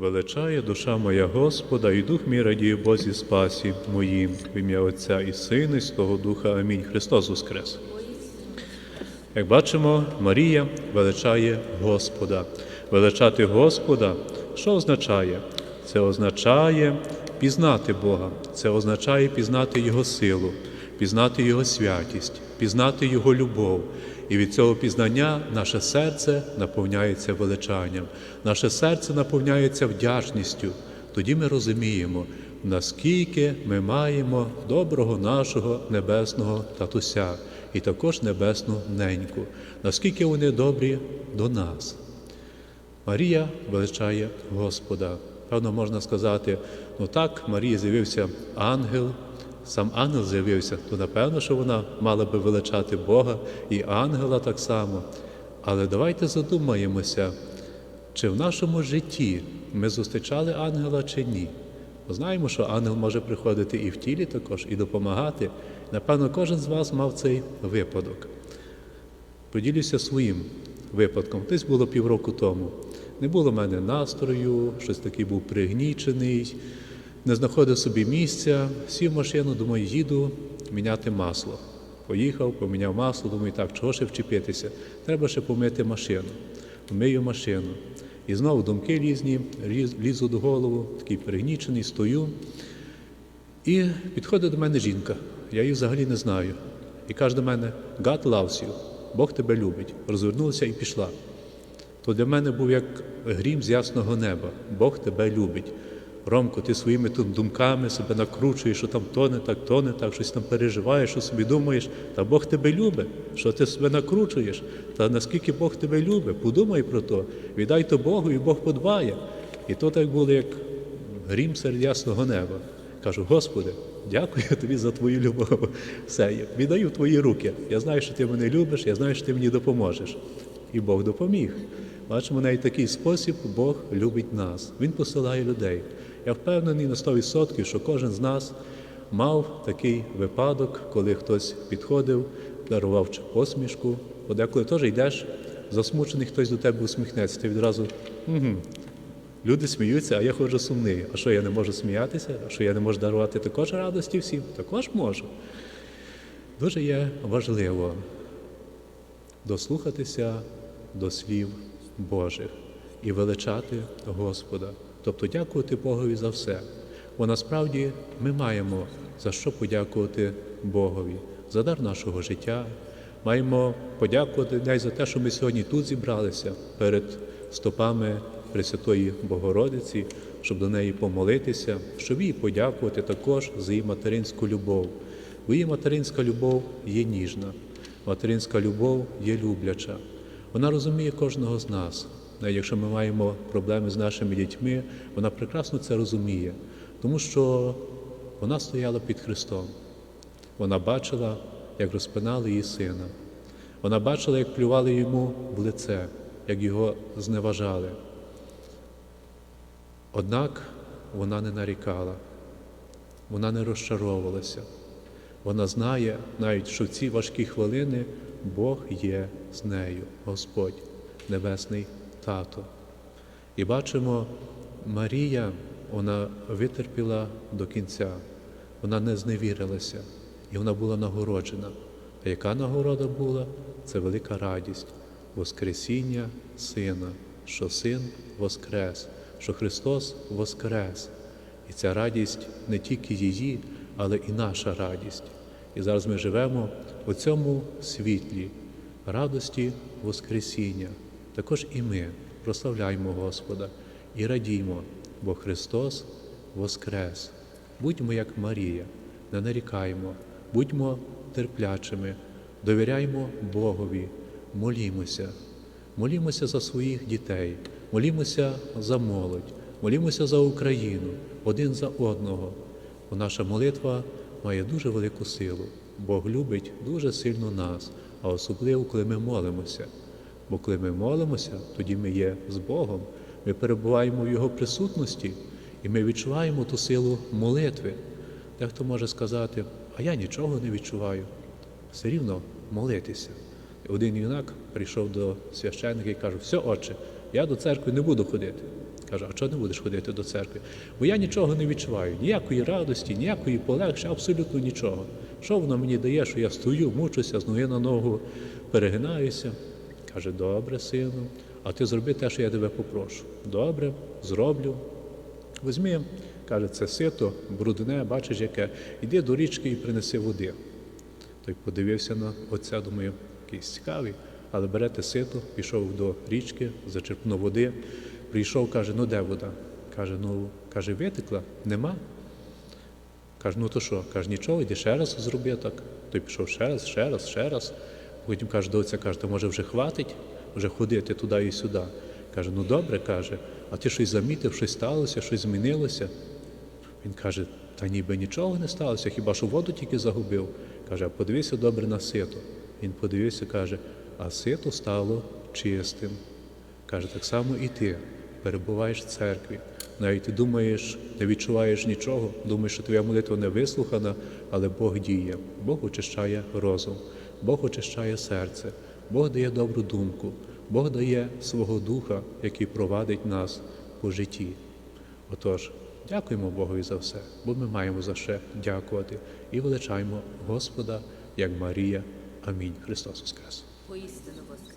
Величає душа моя Господа, і дух мій радіє Бозі спасі моїм, в ім'я Отця і Сина, і Святого Духа. Амінь. Христос Воскрес. Як бачимо, Марія величає Господа. Величати Господа, що означає? Це означає пізнати Бога, це означає пізнати Його силу, пізнати Його святість, пізнати Його любов. І від цього пізнання наше серце наповняється величанням, наше серце наповняється вдячністю. Тоді ми розуміємо, наскільки ми маємо доброго нашого небесного татуся і також небесну неньку, наскільки вони добрі до нас. Марія величає Господа. Певно, можна сказати, ну так, Марії з'явився ангел, сам ангел з'явився, то напевно, що вона мала би величати Бога і ангела так само. Але давайте задумаємося, чи в нашому житті ми зустрічали ангела чи ні. Ми знаємо, що ангел може приходити і в тілі також, і допомагати. Напевно, кожен з вас мав цей випадок. Поділюся своїм випадком. Десь було півроку тому. Не було в мене настрою, щось такий був пригнічений, не знаходив собі місця, сів в машину, думаю, їду міняти масло. Поїхав, поміняв масло, думаю, так, чого ще вчепитися? Треба ще помити машину. Мию машину. І знову думки різні, лізу до голову, такий пригнічений, стою. І підходить до мене жінка, я її взагалі не знаю. І каже до мене: God loves you, Бог тебе любить. Розвернулася і пішла. То для мене був як грім з ясного неба. Бог тебе любить. Ромко, ти своїми тут думками себе накручуєш, що там то не так, то не так, щось там переживаєш, що собі думаєш, та Бог тебе любить, що ти себе накручуєш, та наскільки Бог тебе любить, подумай про то, віддай то Богу, і Бог подбає. І то так було, як грім серед ясного неба. Кажу, Господи, дякую тобі за твою любов. Все, віддаю твої руки. Я знаю, що ти мене любиш, я знаю, що ти мені допоможеш. І Бог допоміг. Бачимо, навіть такий спосіб Бог любить нас. Він посилає людей. Я впевнений на 100%, що кожен з нас мав такий випадок, коли хтось підходив, дарував посмішку. Бо деколи теж йдеш, засмучений, хтось до тебе усміхнеться. Ти відразу угу, Люди сміються, а я ходжу сумний. А що я не можу сміятися? А що я не можу дарувати також радості всім? Також можу. Дуже є важливо дослухатися до слів Божих і величати Господа, тобто дякувати Богові за все. Бо насправді ми маємо за що подякувати Богові, за дар нашого життя. Маємо подякувати навіть за те, що ми сьогодні тут зібралися перед стопами Пресвятої Богородиці, щоб до неї помолитися, щоб їй подякувати також за її материнську любов. Бо її материнська любов є ніжна, материнська любов є любляча. Вона розуміє кожного з нас. Навіть якщо ми маємо проблеми з нашими дітьми, вона прекрасно це розуміє, тому що вона стояла під Христом. Вона бачила, як розпинали її сина. Вона бачила, як плювали йому в лице, як його зневажали. Однак вона не нарікала, вона не розчаровувалася. Вона знає навіть, що в ці важкі хвилини Бог є з нею, Господь, Небесний Тато. І бачимо, Марія, вона витерпіла до кінця, вона не зневірилася, і вона була нагороджена. А яка нагорода була? Це велика радість, Воскресіння Сина, що Син Воскрес, що Христос Воскрес. І ця радість не тільки її, але і наша радість. І зараз ми живемо у цьому світлі радості Воскресіння. Також і ми прославляємо Господа і радімо, бо Христос Воскрес. Будьмо як Марія, не нарікаємо, будьмо терплячими, довіряймо Богові, молімося, молімося за своїх дітей, молімося за молодь, молімося за Україну, один за одного. Бо наша молитва має дуже велику силу. Бог любить дуже сильно нас, а особливо, коли ми молимося. Бо коли ми молимося, тоді ми є з Богом, ми перебуваємо в Його присутності і ми відчуваємо ту силу молитви. Дехто може сказати, а я нічого не відчуваю. Все рівно молитися. Один юнак прийшов до священника і каже, все, отче, я до церкви не буду ходити. Каже, а чого не будеш ходити до церкви? Бо я нічого не відчуваю, ніякої радості, ніякої полегші, абсолютно нічого. Що воно мені дає, що я стою, мучуся, з ноги на ногу перегинаюся? Каже, добре, сину, а ти зроби те, що я тебе попрошу. Добре, зроблю. Візьми, каже, це сито, брудне, бачиш, яке. Іди до річки і принеси води. Той подивився на отця, думаю, якийсь цікавий, але берете сито, пішов до річки, зачерпнув води, прийшов, каже, ну де вода? Каже, ну, каже, витекла, нема. Каже, ну то що? Каже, нічого, йди ще раз зроби так. Той пішов ще раз, ще раз, ще раз. Потім каже, до каже, то може вже хватить, вже ходити туди і сюди. Каже, ну добре, каже, а ти щось замітив, щось сталося, щось змінилося. Він каже, та ніби нічого не сталося, хіба що воду тільки загубив. Каже, а подивися добре на сито. Він подивився, каже, а сито стало чистим. Каже, так само і ти перебуваєш в церкві. Навіть ти думаєш, не відчуваєш нічого, думаєш, що твоя молитва не вислухана, але Бог діє, Бог очищає розум, Бог очищає серце, Бог дає добру думку, Бог дає свого духа, який провадить нас по житті. Отож, дякуємо Богові за все, бо ми маємо за що дякувати і величаємо Господа, як Марія. Амінь. Христос Воскрес! Поістину Господь